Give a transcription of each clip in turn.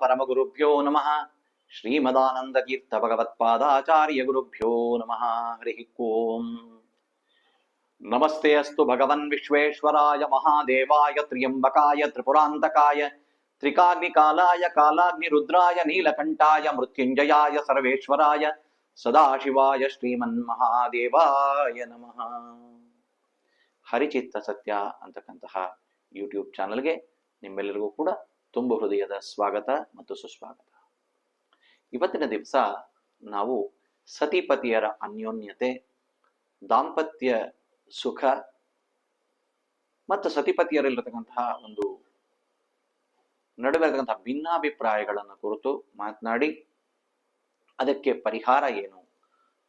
ಪರಮಗುರುಭ್ಯೋ ನಮಃ ಶ್ರೀಮದಾನಂದತೀರ್ಥ ಭಗವತ್ಪಾದಾಚಾರ್ಯ ಗುರುಭ್ಯೋ ನಮಃ ಹರಿ ಓಂ ನಮಸ್ತೆ ಅಸ್ತು ಭಗವನ್ ವಿಶ್ವೇಶ್ವರಾಯ ಮಹಾದೇವಾಯ ತ್ರ್ಯಂಬಕಾಯ ತ್ರಿಪುರಾಂತಕಾಯ ತ್ರಿಕಾಗ್ನಿಕಾಲಾಯ ಕಾಲಾಗ್ನಿರುದ್ರಾಯ ನೀಲಕಂಠಾಯ ಮೃತ್ಯುಂಜಯಾಯ ಸರ್ವೇಶ್ವರಾಯ ಸದಾಶಿವಾಯ ಶ್ರೀಮನ್ಮಹಾದೇವಾಯ ನಮಃ ಹರಿಚಿತ್ತ ಸತ್ಯ ಅಂತಕ್ಕಂತಹ ಯೂಟ್ಯೂಬ್ ಚಾನಲ್ಗೆ ನಿಮ್ಮೆಲ್ಲರಿಗೂ ಕೂಡ ತುಂಬ ಹೃದಯದ ಸ್ವಾಗತ ಮತ್ತು ಸುಸ್ವಾಗತ. ಇವತ್ತಿನ ದಿವಸ ನಾವು ಸತಿಪತಿಯರ ಅನ್ಯೋನ್ಯತೆ, ದಾಂಪತ್ಯ ಸುಖ ಮತ್ತು ಸತಿಪತಿಯರಲ್ಲಿರತಕ್ಕಂತಹ ಒಂದು ನಡುವೆ ಇರತಕ್ಕಂತಹ ಭಿನ್ನಾಭಿಪ್ರಾಯಗಳನ್ನು ಕುರಿತು ಮಾತನಾಡಿ, ಅದಕ್ಕೆ ಪರಿಹಾರ ಏನು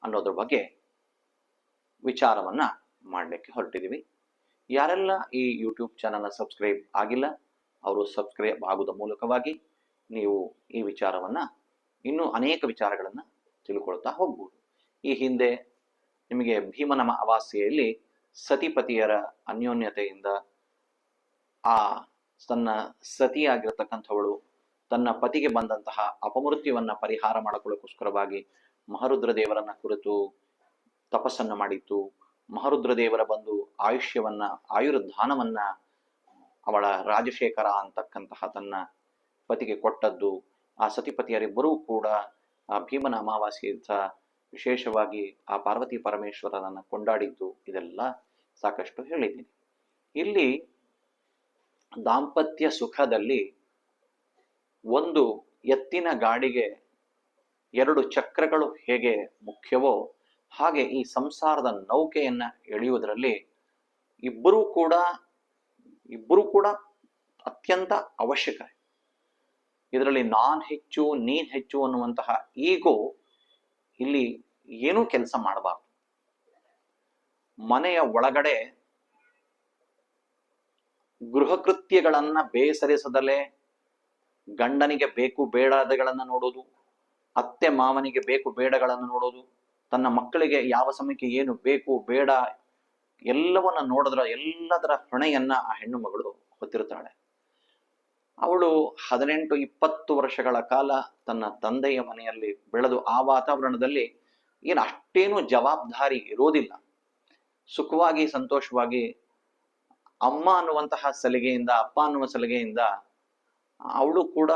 ಅನ್ನೋದ್ರ ಬಗ್ಗೆ ವಿಚಾರವನ್ನ ಮಾಡಲಿಕ್ಕೆ ಹೊರಟಿದ್ದೀವಿ. ಯಾರೆಲ್ಲ ಈ ಯೂಟ್ಯೂಬ್ ಚಾನಲ್ನ ಸಬ್ಸ್ಕ್ರೈಬ್ ಆಗಿಲ್ಲ ಅವರು ಸಬ್ಸ್ಕ್ರೈಬ್ ಆಗುವುದ ಮೂಲಕವಾಗಿ ನೀವು ಈ ವಿಚಾರವನ್ನ ಇನ್ನೂ ಅನೇಕ ವಿಚಾರಗಳನ್ನು ತಿಳ್ಕೊಳ್ತಾ ಹೋಗ್ಬೋದು. ಈ ಹಿಂದೆ ನಿಮಗೆ ಭೀಮನಮ ಅಮಾವಾಸ್ಯೆಯಲ್ಲಿ ಸತಿಪತಿಯರ ಅನ್ಯೋನ್ಯತೆಯಿಂದ ಆ ತನ್ನ ಸತಿಯಾಗಿರತಕ್ಕಂಥವಳು ತನ್ನ ಪತಿಗೆ ಬಂದಂತಹ ಅಪಮೃತ್ಯುವನ್ನ ಪರಿಹಾರ ಮಾಡಿಕೊಳ್ಳೋಕ್ಕೋಸ್ಕರವಾಗಿ ಮಹರುದ್ರ ದೇವರನ್ನ ಕುರಿತು ತಪಸ್ಸನ್ನು ಮಾಡಿತ್ತು. ಮಹರುದ್ರ ದೇವರ ಬಂದು ಆಯುಷ್ಯವನ್ನ, ಆಯುರ್ಧಾನವನ್ನ ಅವಳ ರಾಜಶೇಖರ ಅಂತಕ್ಕಂತಹ ತನ್ನ ಪತಿಗೆ ಕೊಟ್ಟದ್ದು, ಆ ಸತಿಪತಿಯರಿಬ್ಬರೂ ಕೂಡ, ಆ ಭೀಮನ ಅಮಾವಾಸ್ಯದ ವಿಶೇಷವಾಗಿ ಆ ಪಾರ್ವತಿ ಪರಮೇಶ್ವರನನ್ನು ಕೊಂಡಾಡಿದ್ದು ಇದೆಲ್ಲ ಸಾಕಷ್ಟು ಹೇಳಿದ್ದೀನಿ. ಇಲ್ಲಿ ದಾಂಪತ್ಯ ಸುಖದಲ್ಲಿ ಒಂದು ಎತ್ತಿನ ಗಾಡಿಗೆ ಎರಡು ಚಕ್ರಗಳು ಹೇಗೆ ಮುಖ್ಯವೋ ಹಾಗೆ ಈ ಸಂಸಾರದ ನೌಕೆಯನ್ನ ಎಳೆಯುವುದರಲ್ಲಿ ಇಬ್ಬರೂ ಕೂಡ ಇಬ್ಬರೂ ಕೂಡ ಅತ್ಯಂತ ಅವಶ್ಯಕ. ಇದರಲ್ಲಿ ನಾನ್ ಹೆಚ್ಚು, ನೀನ್ ಹೆಚ್ಚು ಅನ್ನುವಂತಹ ಈಗೋ ಇಲ್ಲಿ ಏನೂ ಕೆಲಸ ಮಾಡಬಾರ್ದು. ಮನೆಯ ಒಳಗಡೆ ಗೃಹ ಕೃತ್ಯಗಳನ್ನ ಬೇಸರಿಸದಲೇ ಗಂಡನಿಗೆ ಬೇಕು ಬೇಡದಗಳನ್ನ ನೋಡೋದು, ಅತ್ತೆ ಮಾವನಿಗೆ ಬೇಕು ಬೇಡಗಳನ್ನು ನೋಡೋದು, ತನ್ನ ಮಕ್ಕಳಿಗೆ ಯಾವ ಸಮಯಕ್ಕೆ ಏನು ಬೇಕು ಬೇಡ ಎಲ್ಲವನ್ನ ನೋಡಿದ್ರ ಎಲ್ಲದರ ಹೊಣೆಯನ್ನ ಆ ಹೆಣ್ಣು ಮಗಳು ಹೊತ್ತಿರುತ್ತಾಳೆ. ಅವಳು ಹದಿನೆಂಟು ಇಪ್ಪತ್ತು ವರ್ಷಗಳ ಕಾಲ ತನ್ನ ತಂದೆಯ ಮನೆಯಲ್ಲಿ ಬೆಳೆದು ಆ ವಾತಾವರಣದಲ್ಲಿ ಏನು ಅಷ್ಟೇನು ಜವಾಬ್ದಾರಿ ಇರೋದಿಲ್ಲ. ಸುಖವಾಗಿ, ಸಂತೋಷವಾಗಿ ಅಮ್ಮ ಅನ್ನುವಂತಹ ಸಲಿಗೆಯಿಂದ, ಅಪ್ಪ ಅನ್ನುವ ಸಲಿಗೆಯಿಂದ ಅವಳು ಕೂಡ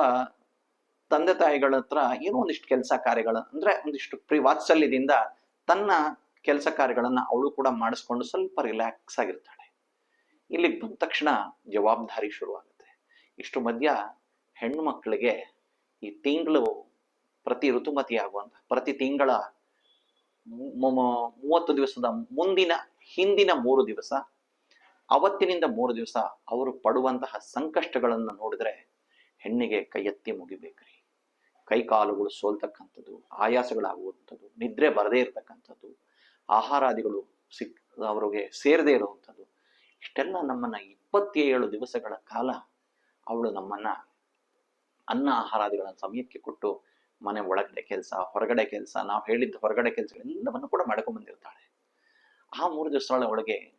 ತಂದೆ ತಾಯಿಗಳ ಹತ್ರ ಏನೋ ಒಂದಿಷ್ಟು ಕೆಲಸ ಕಾರ್ಯಗಳು, ಅಂದ್ರೆ ಒಂದಿಷ್ಟು ಪ್ರಿ ವಾತ್ಸಲ್ಯದಿಂದ ತನ್ನ ಕೆಲಸ ಕಾರ್ಯಗಳನ್ನ ಅವಳು ಕೂಡ ಮಾಡಿಸ್ಕೊಂಡು ಸ್ವಲ್ಪ ರಿಲ್ಯಾಕ್ಸ್ ಆಗಿರ್ತಾಳೆ. ಇಲ್ಲಿಗೆ ಬಂದ ತಕ್ಷಣ ಜವಾಬ್ದಾರಿ ಶುರುವಾಗುತ್ತೆ. ಇಷ್ಟು ಮಧ್ಯ ಹೆಣ್ಣು ಮಕ್ಕಳಿಗೆ ಈ ತಿಂಗಳು ಪ್ರತಿ ಋತುಮತಿ ಆಗುವಂತ, ಪ್ರತಿ ತಿಂಗಳ ಮೂವತ್ತು ದಿವಸದ ಮುಂದಿನ, ಹಿಂದಿನ ಮೂರು ದಿವಸ, ಅವತ್ತಿನಿಂದ ಮೂರು ದಿವಸ ಅವರು ಪಡುವಂತಹ ಸಂಕಷ್ಟಗಳನ್ನು ನೋಡಿದ್ರೆ ಹೆಣ್ಣಿಗೆ ಕೈ ಎತ್ತಿ ಮುಗಿಬೇಕ್ರಿ. ಕೈ ಕಾಲುಗಳು ಸೋಲ್ತಕ್ಕಂಥದ್ದು, ಆಯಾಸಗಳಾಗುವಂಥದ್ದು, ನಿದ್ರೆ ಬರದೇ ಇರತಕ್ಕಂಥದ್ದು ಆಹಾರಾದಿಗಳು ಸಿಕ್, ಅವರಿಗೆ ಸೇರದೇ ಇರುವಂಥದ್ದು. ಇಷ್ಟೆಲ್ಲ ನಮ್ಮನ್ನ ಇಪ್ಪತ್ತೇಳು ದಿವಸಗಳ ಕಾಲ ಅವಳು ನಮ್ಮನ್ನ ಅನ್ನ ಆಹಾರಾದಿಗಳನ್ನು ಸಮಯಕ್ಕೆ ಕೊಟ್ಟು ಮನೆ ಒಳಗಡೆ ಕೆಲಸ, ಹೊರಗಡೆ ಕೆಲಸ, ನಾವು ಹೇಳಿದ್ದ ಹೊರಗಡೆ ಕೆಲಸ ಎಲ್ಲವನ್ನು ಕೂಡ ಮಾಡ್ಕೊಂಡು ಬಂದಿರ್ತಾಳೆ. ಆ ಮೂರು ದಿವಸಗಳ ಒಳಗೆ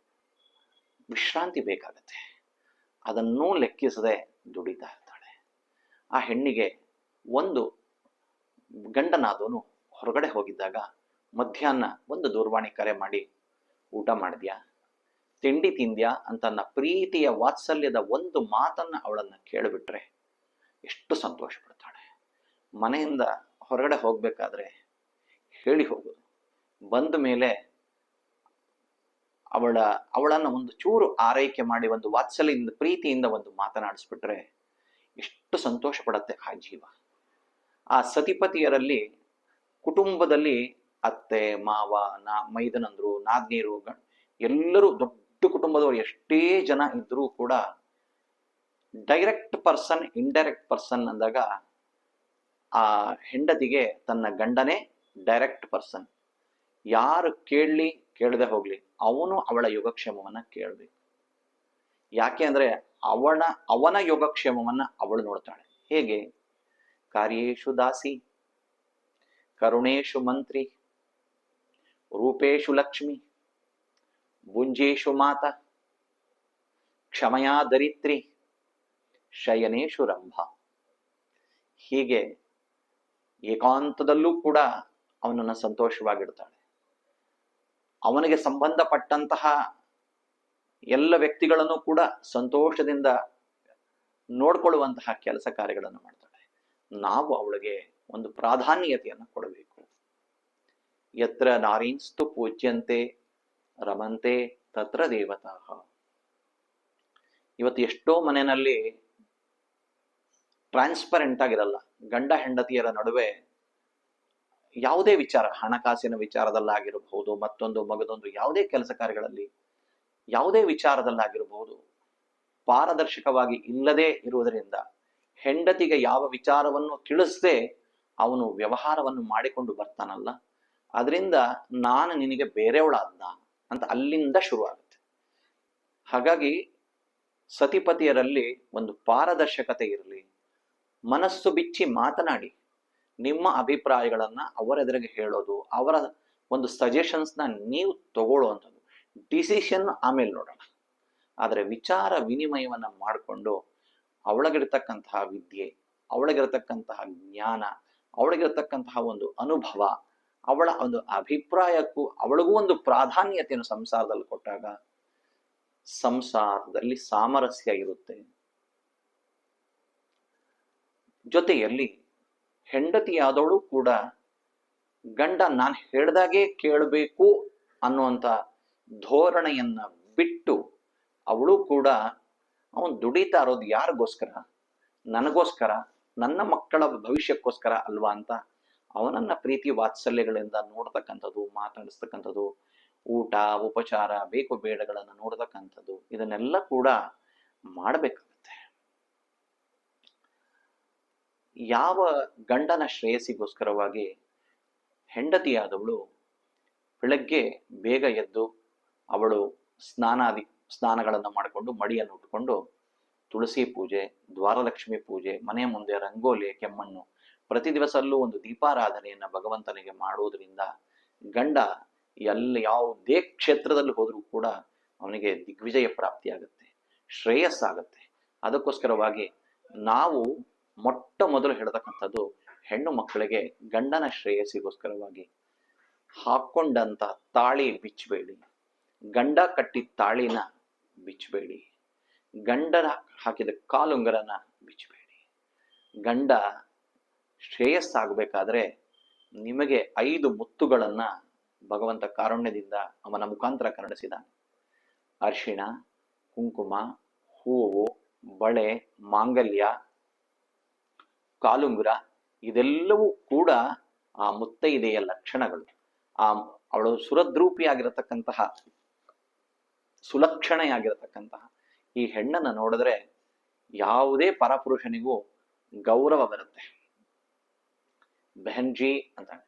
ವಿಶ್ರಾಂತಿ ಬೇಕಾಗತ್ತೆ. ಅದನ್ನೂ ಲೆಕ್ಕಿಸದೆ ದುಡಿತಾ ಇರ್ತಾಳೆ. ಆ ಹೆಣ್ಣಿಗೆ ಒಂದು ಗಂಡನಾದವನು ಹೊರಗಡೆ ಹೋಗಿದ್ದಾಗ ಮಧ್ಯಾಹ್ನ ಒಂದು ದೂರವಾಣಿ ಕರೆ ಮಾಡಿ, ಊಟ ಮಾಡಿದ್ಯಾ? ತಿಂಡಿ ತಿಂದ್ಯಾ? ಅಂತ ನನ್ನ ಪ್ರೀತಿಯ ವಾತ್ಸಲ್ಯದ ಒಂದು ಮಾತನ್ನ ಅವಳನ್ನ ಕೇಳಿಬಿಟ್ರೆ ಎಷ್ಟು ಸಂತೋಷ ಪಡ್ತಾಳೆ ಮನೆಯಿಂದ ಹೊರಗಡೆ ಹೋಗ್ಬೇಕಾದ್ರೆ ಹೇಳಿ ಹೋಗೋದು ಬಂದ ಮೇಲೆ ಅವಳ, ಅವಳನ್ನ ಒಂದು ಚೂರು ಆರೈಕೆ ಮಾಡಿ, ಒಂದು ವಾತ್ಸಲ್ಯದಿಂದ, ಪ್ರೀತಿಯಿಂದ ಒಂದು ಮಾತನಾಡಿಸ್ಬಿಟ್ರೆ ಎಷ್ಟು ಸಂತೋಷ ಪಡತ್ತೆ ಆ ಜೀವ. ಆ ಸತಿಪತಿಯರಲ್ಲಿ ಕುಟುಂಬದಲ್ಲಿ ಅತ್ತೆ, ಮಾವ, ನಾ, ಮೈದನಂದ್ರು, ನಾದ್ನೀರು ಎಲ್ಲರೂ ದೊಡ್ಡ ಕುಟುಂಬದವರು ಎಷ್ಟೇ ಜನ ಇದ್ರೂ ಕೂಡ ಡೈರೆಕ್ಟ್ ಪರ್ಸನ್ ಇಂಡೈರೆಕ್ಟ್ ಪರ್ಸನ್ ಅಂದಾಗ ಆ ಹೆಂಡತಿಗೆ ತನ್ನ ಗಂಡನೇ ಡೈರೆಕ್ಟ್ ಪರ್ಸನ್ ಯಾರು ಕೇಳಲಿ, ಕೇಳದೆ ಹೋಗ್ಲಿ, ಅವನು ಅವಳ ಯೋಗಕ್ಷೇಮವನ್ನ ಕೇಳಬೇಕು. ಯಾಕೆ ಅಂದ್ರೆ ಅವನ ಅವನ ಯೋಗಕ್ಷೇಮವನ್ನ ಅವಳು ನೋಡ್ತಾಳೆ. ಹೇಗೆ? ಕಾರ್ಯೇಶು ದಾಸಿ, ಕರುಣೇಶು ಮಂತ್ರಿ ರೂಪೇಶು ಲಕ್ಷ್ಮಿ, ಭುಂಜೇಶು ಮಾತ, ಕ್ಷಮಯಾ ದರಿತ್ರಿ ಶಯನೇಶು ರಂಭ. ಹೀಗೆ ಏಕಾಂತದಲ್ಲೂ ಕೂಡ ಅವನನ್ನು ಸಂತೋಷವಾಗಿಡ್ತಾಳೆ. ಅವನಿಗೆ ಸಂಬಂಧಪಟ್ಟಂತಹ ಎಲ್ಲ ವ್ಯಕ್ತಿಗಳನ್ನು ಕೂಡ ಸಂತೋಷದಿಂದ ನೋಡ್ಕೊಳ್ಳುವಂತಹ ಕೆಲಸ ಕಾರ್ಯಗಳನ್ನು ಮಾಡ್ತಾಳೆ. ನಾವು ಅವಳಿಗೆ ಒಂದು ಪ್ರಾಧಾನ್ಯತೆಯನ್ನು ಕೊಡಬೇಕು. ಯತ್ರ ನಾರೀನ್ಸ್ತು ಪೂಜ್ಯಂತೆ ರಮಂತೆ ತತ್ರ ದೇವತಾ ಇವತ್ತು ಎಷ್ಟೋ ಮನೆಯಲ್ಲಿ ಟ್ರಾನ್ಸ್ಪರೆಂಟ್ ಆಗಿರಲ್ಲ. ಗಂಡ, ಹೆಂಡತಿಯರ ನಡುವೆ ಯಾವುದೇ ವಿಚಾರ, ಹಣಕಾಸಿನ ವಿಚಾರದಲ್ಲಾಗಿರಬಹುದು ಮತ್ತೊಂದು ಮಗದೊಂದು ಯಾವುದೇ ಕೆಲಸ ಕಾರ್ಯಗಳಲ್ಲಿ ಯಾವುದೇ ವಿಚಾರದಲ್ಲಾಗಿರಬಹುದು ಪಾರದರ್ಶಕವಾಗಿ ಇಲ್ಲದೆ ಇರುವುದರಿಂದ ಹೆಂಡತಿಗೆ ಯಾವ ವಿಚಾರವನ್ನು ತಿಳಿಸದೆ ಅವನು ವ್ಯವಹಾರವನ್ನು ಮಾಡಿಕೊಂಡು ಬರ್ತಾನಲ್ಲ ಅದರಿಂದ ನಾನು ನಿನಗೆ ಬೇರೆಯವಳಾದ್ನ ಅಂತ ಅಲ್ಲಿಂದ ಶುರುವಾಗುತ್ತೆ. ಹಾಗಾಗಿ ಸತಿಪತಿಯರಲ್ಲಿ ಒಂದು ಪಾರದರ್ಶಕತೆ ಇರಲಿ. ಮನಸ್ಸು ಬಿಚ್ಚಿ ಮಾತನಾಡಿ. ನಿಮ್ಮ ಅಭಿಪ್ರಾಯಗಳನ್ನ ಅವರೆದುರಿಗೆ ಹೇಳೋದು, ಅವರ ಒಂದು ಸಜೆಷನ್ಸ್ನ ನೀವು ತಗೊಳ್ಳುವಂಥದ್ದು. ಡಿಸಿಷನ್ ಆಮೇಲೆ ನೋಡೋಣ. ಆದರೆ ವಿಚಾರ ವಿನಿಮಯವನ್ನ ಮಾಡಿಕೊಂಡು ಅವಳಗಿರ್ತಕ್ಕಂತಹ ವಿದ್ಯೆ, ಅವಳಿಗಿರ್ತಕ್ಕಂತಹ ಜ್ಞಾನ, ಅವಳಿಗಿರ್ತಕ್ಕಂತಹ ಒಂದು ಅನುಭವ ಅವಳ ಒಂದು ಅಭಿಪ್ರಾಯಕ್ಕೂ ಅವಳಿಗೂ ಒಂದು ಪ್ರಾಧಾನ್ಯತೆಯನ್ನು ಸಂಸಾರದಲ್ಲಿ ಕೊಟ್ಟಾಗ ಸಂಸಾರದಲ್ಲಿ ಸಾಮರಸ್ಯ ಇರುತ್ತೆ. ಜೊತೆಯಲ್ಲಿ ಹೆಂಡತಿಯಾದವಳು ಕೂಡ ಗಂಡ ನಾನು ಹೇಳ್ದಾಗೆ ಕೇಳಬೇಕು ಅನ್ನುವಂಥ ಧೋರಣೆಯನ್ನ ಬಿಟ್ಟು ಅವಳು ಕೂಡ ಅವನು ದುಡಿತಾ ಇರೋದು ಯಾರಿಗೋಸ್ಕರ? ನನಗೋಸ್ಕರ? ನನ್ನ ಮಕ್ಕಳ ಭವಿಷ್ಯಕ್ಕೋಸ್ಕರ ಅಲ್ವಾ ಅಂತ ಅವನನ್ನ ಪ್ರೀತಿ ವಾತ್ಸಲ್ಯಗಳಿಂದ ನೋಡ್ತಕ್ಕಂಥದ್ದು, ಮಾತಾಡಿಸ್ತಕ್ಕಂಥದ್ದು, ಊಟ, ಉಪಚಾರ, ಬೇಕು ಬೇಡಗಳನ್ನು ನೋಡ್ತಕ್ಕಂಥದ್ದು, ಇದನ್ನೆಲ್ಲ ಕೂಡ ಮಾಡಬೇಕಾಗುತ್ತೆ. ಯಾವ ಗಂಡನ ಶ್ರೇಯಸ್ಸಿಗೋಸ್ಕರವಾಗಿ ಹೆಂಡತಿಯಾದವಳು ಬೆಳಗ್ಗೆ ಬೇಗ ಎದ್ದು ಅವಳು ಸ್ನಾನಾದಿ, ಸ್ನಾನಗಳನ್ನು ಮಾಡಿಕೊಂಡು, ಮಡಿಯನ್ನು ಉಟ್ಕೊಂಡು, ತುಳಸಿ ಪೂಜೆ, ದ್ವಾರಲಕ್ಷ್ಮಿ ಪೂಜೆ ಮನೆಯ ಮುಂದೆ ರಂಗೋಲಿ, ಕೆಮ್ಮಣ್ಣು ಪ್ರತಿ ದಿವಸಲ್ಲೂ ಒಂದು ದೀಪಾರಾಧನೆಯನ್ನ ಭಗವಂತನಿಗೆ ಮಾಡುವುದರಿಂದ ಗಂಡ ಎಲ್ಲ ಯಾವುದೇ ಕ್ಷೇತ್ರದಲ್ಲಿ ಹೋದರೂ ಕೂಡ ಅವನಿಗೆ ದಿಗ್ವಿಜಯ ಪ್ರಾಪ್ತಿಯಾಗುತ್ತೆ, ಶ್ರೇಯಸ್ಸಾಗುತ್ತೆ. ಅದಕ್ಕೋಸ್ಕರವಾಗಿ ನಾವು ಮೊಟ್ಟ ಮೊದಲು ಹೇಳತಕ್ಕಂಥದ್ದು ಹೆಣ್ಣು ಮಕ್ಕಳಿಗೆ ಗಂಡನ ಶ್ರೇಯಸ್ಸಿಗೋಸ್ಕರವಾಗಿ ಹಾಕೊಂಡಂತ ತಾಳಿ ಬಿಚ್ಚಬೇಡಿ. ಗಂಡ ಕಟ್ಟಿದ ತಾಳಿನ ಬಿಚ್ಚಬೇಡಿ. ಗಂಡನ ಹಾಕಿದ ಕಾಲುಂಗರನ ಬಿಚ್ಚಬೇಡಿ. ಗಂಡ ಶ್ರೇಯಸ್ಸಾಗಬೇಕಾದ್ರೆ ನಿಮಗೆ ಐದು ಮುತ್ತುಗಳನ್ನ ಭಗವಂತ ಕಾರುಣ್ಯದಿಂದ ಅವನ ಮುಖಾಂತರ ಕರುಣಿಸಿದ್ದಾನೆ ಅರಿಶಿಣ, ಕುಂಕುಮ, ಹೂವು, ಬಳೆ, ಮಾಂಗಲ್ಯ, ಕಾಲುಂಗುರ ಇದೆಲ್ಲವೂ ಕೂಡ ಆ ಮುತ್ತೈದೆಯ ಲಕ್ಷಣಗಳು. ಆ ಅವಳು ಸುರದ್ರೂಪಿಯಾಗಿರತಕ್ಕಂತಹ, ಸುಲಕ್ಷಣೆಯಾಗಿರತಕ್ಕಂತಹ ಈ ಹೆಣ್ಣನ್ನು ನೋಡಿದ್ರೆ ಯಾವುದೇ ಪರಪುರುಷನಿಗೂ ಗೌರವ ಬರುತ್ತೆ. ಬೆಹನ್ಜಿ ಅಂತಾನೆ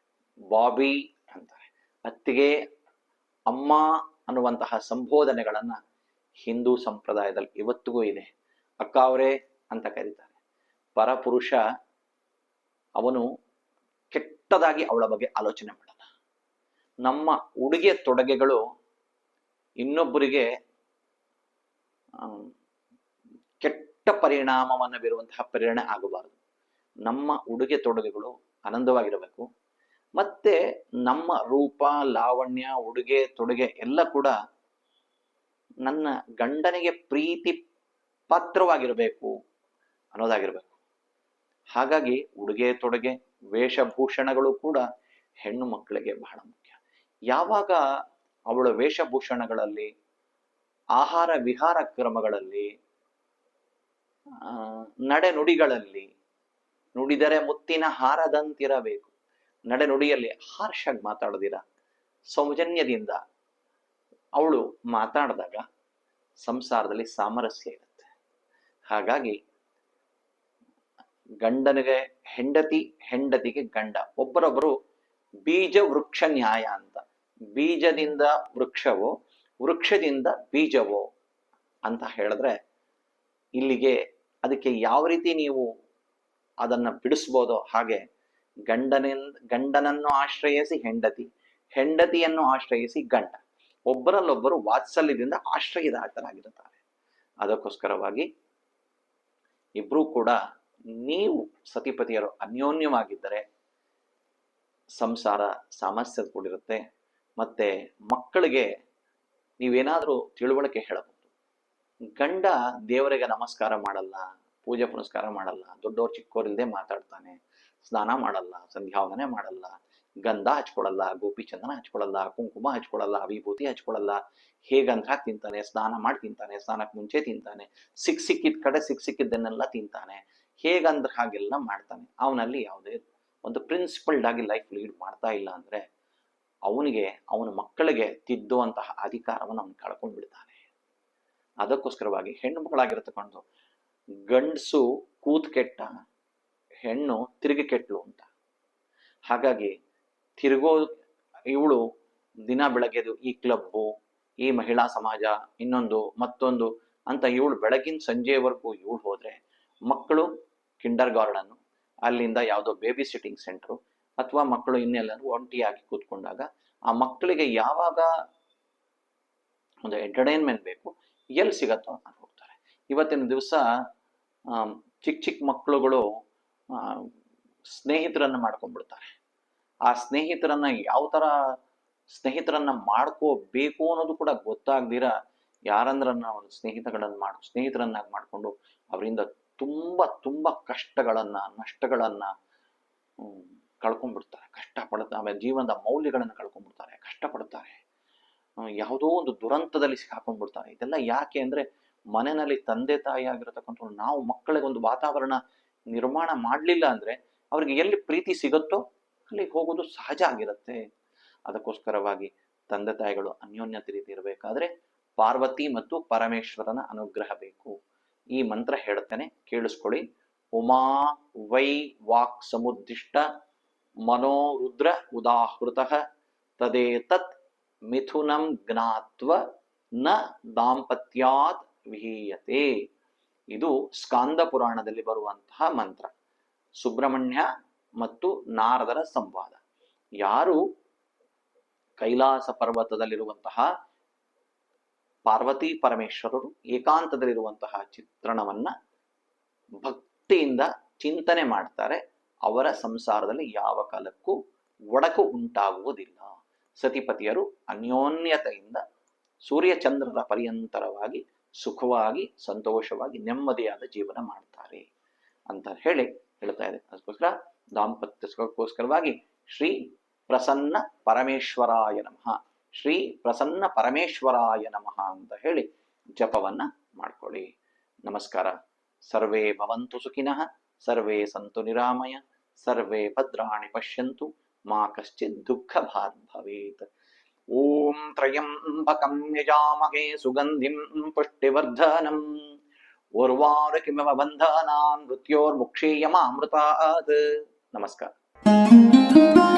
ಬಾಬಿ ಅಂತಾರೆ. ಅತ್ತಿಗೆ ಅಮ್ಮ ಅನ್ನುವಂತಹ ಸಂಬೋಧನೆಗಳನ್ನ ಹಿಂದೂ ಸಂಪ್ರದಾಯದಲ್ಲಿ ಇವತ್ತಿಗೂ ಇದೆ. ಅಕ್ಕ ಅವರೇ ಅಂತ ಕರೀತಾರೆ. ಪರಪುರುಷ ಅವನು ಕೆಟ್ಟದಾಗಿ ಅವಳ ಬಗ್ಗೆ ಆಲೋಚನೆ ಮಾಡಲ್ಲ. ನಮ್ಮ ಉಡುಗೆ ತೊಡಗೆಗಳು ಇನ್ನೊಬ್ಬರಿಗೆ ಕೆಟ್ಟ ಪರಿಣಾಮವನ್ನು ಬೀರುವಂತಹ ಪ್ರೇರಣೆ ಆಗಬಾರದು. ನಮ್ಮ ಉಡುಗೆ ತೊಡುಗೆಗಳು ಆನಂದವಾಗಿರಬೇಕು. ಮತ್ತೆ ನಮ್ಮ ರೂಪ, ಲಾವಣ್ಯ, ಉಡುಗೆ, ತೊಡುಗೆ ಎಲ್ಲ ಕೂಡ ನನ್ನ ಗಂಡನಿಗೆ ಪ್ರೀತಿ ಪಾತ್ರವಾಗಿರಬೇಕು ಅನ್ನೋದಾಗಿರಬೇಕು. ಹಾಗಾಗಿ ಉಡುಗೆ, ತೊಡುಗೆ, ವೇಷಭೂಷಣಗಳು ಕೂಡ ಹೆಣ್ಣು ಮಕ್ಕಳಿಗೆ ಬಹಳ ಮುಖ್ಯ. ಯಾವಾಗ ಅವಳ ವೇಷಭೂಷಣಗಳಲ್ಲಿ, ಆಹಾರ ವಿಹಾರ ಕ್ರಮಗಳಲ್ಲಿ ನಡೆನುಡಿಗಳಲ್ಲಿ ನಡೆ ನುಡಿಗಳಲ್ಲಿ ನುಡಿದರೆ ಮುತ್ತಿನ ಹಾರದಂತಿರಬೇಕು. ನಡೆ ನುಡಿಯಲ್ಲಿ ಹಾರ್ಷಾಗಿ ಮಾತಾಡದಿರ? ಸೌಜನ್ಯದಿಂದ. ಅವಳು ಮಾತಾಡಿದಾಗ ಸಂಸಾರದಲ್ಲಿ ಸಾಮರಸ್ಯ ಇರುತ್ತೆ. ಹಾಗಾಗಿ ಗಂಡನಿಗೆ ಹೆಂಡತಿ, ಹೆಂಡತಿಗೆ ಗಂಡ. ಒಬ್ಬರೊಬ್ಬರು ಬೀಜ ವೃಕ್ಷ ನ್ಯಾಯ ಅಂತ. ಬೀಜದಿಂದ ವೃಕ್ಷವೋ, ವೃಕ್ಷದಿಂದ ಬೀಜವೋ ಅಂತ ಹೇಳಿದ್ರೆ ಇಲ್ಲಿಗೆ ಅದಕ್ಕೆ ಯಾವ ರೀತಿ ನೀವು ಅದನ್ನ ಬಿಡಿಸ್ಬೋದು. ಹಾಗೆ ಗಂಡನಿಂದ, ಗಂಡನನ್ನು ಆಶ್ರಯಿಸಿ ಹೆಂಡತಿ, ಹೆಂಡತಿಯನ್ನು ಆಶ್ರಯಿಸಿ ಗಂಡ. ಒಬ್ಬರಲ್ಲೊಬ್ಬರು ವಾತ್ಸಲ್ಯದಿಂದ ಆಶ್ರಯದಾತರಾಗಿರುತ್ತಾರೆ. ಅದಕ್ಕೋಸ್ಕರವಾಗಿ ಇಬ್ರು ಕೂಡ ನೀವು ಸತಿಪತಿಯರು ಅನ್ಯೋನ್ಯವಾಗಿದ್ದರೆ ಸಂಸಾರ ಸಾಮರಸ್ಯ ಕೂಡಿರುತ್ತೆ ಮತ್ತೆ ಮಕ್ಕಳಿಗೆ ನೀವೇನಾದರೂ ತಿಳುವಳಿಕೆ ಹೇಳಬಹುದು. ಗಂಡ ದೇವರಿಗೆ ನಮಸ್ಕಾರ ಮಾಡಲ್ಲ. ಪೂಜೆ ಪುನಸ್ಕಾರ ಮಾಡಲ್ಲ, ದೊಡ್ಡವ್ರು ಚಿಕ್ಕವರಿಲ್ಲದೆ ಮಾತಾಡ್ತಾನೆ, ಸ್ನಾನ ಮಾಡಲ್ಲ, ಸಂಧ್ಯಾವಂದನೆ ಮಾಡಲ್ಲ, ಗಂಧ ಹಚ್ಕೊಳಲ್ಲ, ಗೋಪಿ ಚಂದನ ಕುಂಕುಮ ಹಚ್ಕೊಳಲ್ಲ, ವಿಭೂತಿ ಹಚ್ಕೊಳಲ್ಲ ಹೇಗಂದ್ರ ತಿಂತಾನೆ, ಸ್ನಾನ ಮಾಡಿ ತಿಂತಾನೆ ಸ್ನಾನಕ್ಕೆ ಮುಂಚೆ ತಿಂತಾನೆ, ಸಿಕ್ ಸಿಕ್ಕಿದ ಕಡೆ ಸಿಕ್ ಸಿಕ್ಕಿದ್ದನ್ನೆಲ್ಲ ತಿಂತಾನೆ, ಹೇಗಂದ್ರ ಹಾಗೆಲ್ಲ ಮಾಡ್ತಾನೆ. ಅವನಲ್ಲಿ ಯಾವುದೇ ಒಂದು ಪ್ರಿನ್ಸಿಪಲ್ಡ್ ಆಗಿ ಲೈಫ್ ಲೀಡ್ ಮಾಡ್ತಾ ಇಲ್ಲ ಅಂದ್ರೆ ಅವನಿಗೆ, ಅವನ ಮಕ್ಕಳಿಗೆ ತಿದ್ದುವಂತಹ ಅಧಿಕಾರವನ್ನು ಅವನು ಕಳ್ಕೊಂಡು ಬಿಡ್ತಾನೆ ಅದಕ್ಕೋಸ್ಕರವಾಗಿ ಹೆಣ್ಣು ಮಕ್ಕಳಾಗಿರತಕ್ಕಂಥ ಗಂಡಸು ಕೂತ್ ಕೆಟ್ಟ ಹೆಣ್ಣು ತಿರುಗಿ ಕೆಟ್ಲು ಅಂತ. ಹಾಗಾಗಿ ತಿರುಗೋ ಇವಳು ದಿನ ಬೆಳಗ್ಗೆದು ಈ ಕ್ಲಬ್ಬು, ಈ ಮಹಿಳಾ ಸಮಾಜ, ಇನ್ನೊಂದು ಮತ್ತೊಂದು ಅಂತ ಇವಳು ಬೆಳಗಿನ ಸಂಜೆವರೆಗೂ ಇವಳು ಹೋದ್ರೆ ಮಕ್ಕಳು ಕಿಂಡರ್ ಗಾರ್ಡನ್ನು ಅಲ್ಲಿಂದ ಯಾವುದೋ ಬೇಬಿ ಸಿಟ್ಟಿಂಗ್ ಸೆಂಟ್ರು ಅಥವಾ ಮಕ್ಕಳು ಇನ್ನೆಲ್ಲರೂ ಒಂಟಿಯಾಗಿ ಕೂತ್ಕೊಂಡಾಗ ಆ ಮಕ್ಕಳಿಗೆ ಯಾವಾಗ ಒಂದು ಎಂಟರ್ಟೈನ್ಮೆಂಟ್ ಬೇಕು, ಎಲ್ಲಿ ಸಿಗತ್ತೋ ಇವತ್ತಿನ ದಿವಸ ಚಿಕ್ಕ ಚಿಕ್ಕ ಮಕ್ಕಳುಗಳು ಸ್ನೇಹಿತರನ್ನು ಮಾಡ್ಕೊಂಡ್ಬಿಡ್ತಾರೆ. ಆ ಸ್ನೇಹಿತರನ್ನ ಯಾವ ಥರ ಸ್ನೇಹಿತರನ್ನ ಮಾಡ್ಕೋಬೇಕು ಅನ್ನೋದು ಕೂಡ ಗೊತ್ತಾಗ್ದಿರ ಯಾರಂದ್ರನ್ನ ಅವ್ರ ಸ್ನೇಹಿತಗಳನ್ನ ಮಾಡ್, ಸ್ನೇಹಿತರನ್ನಾಗಿ ಮಾಡ್ಕೊಂಡು ಅವರಿಂದ ತುಂಬಾ ತುಂಬಾ ಕಷ್ಟಗಳನ್ನ, ನಷ್ಟಗಳನ್ನ ಕಳ್ಕೊಂಡ್ಬಿಡ್ತಾರೆ. ಕಷ್ಟಪಡ್ತಾ, ಆಮೇಲೆ ಜೀವನದ ಮೌಲ್ಯಗಳನ್ನ ಕಳ್ಕೊಂಡ್ಬಿಡ್ತಾರೆ, ಕಷ್ಟಪಡ್ತಾರೆ. ಯಾವುದೋ ಒಂದು ದುರಂತದಲ್ಲಿ ಸಿಕ್ಕಾಕೊಂಡ್ಬಿಡ್ತಾರೆ. ಇದೆಲ್ಲ ಯಾಕೆ ಅಂದ್ರೆ ಮನೆಯಲ್ಲಿ ತಂದೆ ತಾಯಿ ಆಗಿರತಕ್ಕಂಥ ನಾವು ಮಕ್ಕಳಿಗೆ ಒಂದು ವಾತಾವರಣ ನಿರ್ಮಾಣ ಮಾಡಲಿಲ್ಲ ಅಂದ್ರೆ ಅವ್ರಿಗೆ ಎಲ್ಲಿ ಪ್ರೀತಿ ಸಿಗುತ್ತೋ ಅಲ್ಲಿ ಹೋಗೋದು ಸಹಜ ಆಗಿರುತ್ತೆ. ಅದಕ್ಕೋಸ್ಕರವಾಗಿ ತಂದೆ ತಾಯಿಗಳು ಅನ್ಯೋನ್ಯತೆ ರೀತಿ ಇರಬೇಕಾದ್ರೆ ಪಾರ್ವತಿ ಮತ್ತು ಪರಮೇಶ್ವರನ ಅನುಗ್ರಹ ಬೇಕು. ಈ ಮಂತ್ರ ಹೇಳ್ತೇನೆ, ಕೇಳಿಸ್ಕೊಳ್ಳಿ. ಉಮಾ ವೈ ವಾಕ್ ಸಮುದ್ದಿಷ್ಟ ಮನೋರುದ್ರ ಉದಾಹೃತ ತದೇತತ್ ಮಿಥುನಂ ಜ್ಞಾತ್ವ ನ ದಾಂಪತ್ಯಾತ್ ವಿಹೀಯತೆ. ಇದು ಸ್ಕಾಂದ ಪುರಾಣದಲ್ಲಿ ಬರುವಂತಹ ಮಂತ್ರ. ಸುಬ್ರಹ್ಮಣ್ಯ ಮತ್ತು ನಾರದರ ಸಂವಾದ. ಯಾರು ಕೈಲಾಸ ಪರ್ವತದಲ್ಲಿರುವಂತಹ ಪಾರ್ವತಿ ಪರಮೇಶ್ವರರು ಏಕಾಂತದಲ್ಲಿರುವಂತಹ ಚಿತ್ರಣವನ್ನ ಭಕ್ತಿಯಿಂದ ಚಿಂತನೆ ಮಾಡ್ತಾರೆ. ಅವರ ಸಂಸಾರದಲ್ಲಿ ಯಾವ ಕಾಲಕ್ಕೂ ಒಡಕು ಉಂಟಾಗುವುದಿಲ್ಲ. ಸತಿಪತಿಯರು ಅನ್ಯೋನ್ಯತೆಯಿಂದ ಸೂರ್ಯಚಂದ್ರರ ಪರ್ಯಂತರವಾಗಿ ಸುಖವಾಗಿ, ಸಂತೋಷವಾಗಿ, ನೆಮ್ಮದಿಯಾದ ಜೀವನ ಮಾಡ್ತಾರೆ ಅಂತ ಹೇಳಿ ಹೇಳ್ತಾ ಇದೆ. ಅದಕ್ಕೋಸ್ಕರ ದಾಂಪತ್ಯಕ್ಕೋಸ್ಕರವಾಗಿ ಶ್ರೀ ಪ್ರಸನ್ನ ಪರಮೇಶ್ವರಾಯ ನಮಃ. ಶ್ರೀ ಪ್ರಸನ್ನ ಪರಮೇಶ್ವರಾಯ ನಮಃ ಅಂತ ಹೇಳಿ ಜಪವನ್ನ ಮಾಡ್ಕೊಳ್ಳಿ. ನಮಸ್ಕಾರ. ಸರ್ವೇ ಭವಂತು ಸುಖಿನಃ, ಸರ್ವೇ ಸಂತು ನಿರಾಮಯ, ಸರ್ವೇ ಭದ್ರಾಣಿ ಪಶ್ಯಂತು, ಮಾ ಕಶ್ಚಿತ್ ದುಃಖ ಭಾತ್ ಭವೇತ್ ॐ त्रयम्बकं यजामहे सुगन्धिं पुष्टिवर्धनम् उर्वार किमिव बन्धनान् मृत्योर्मुक्षीयमामृतात् नमस्कार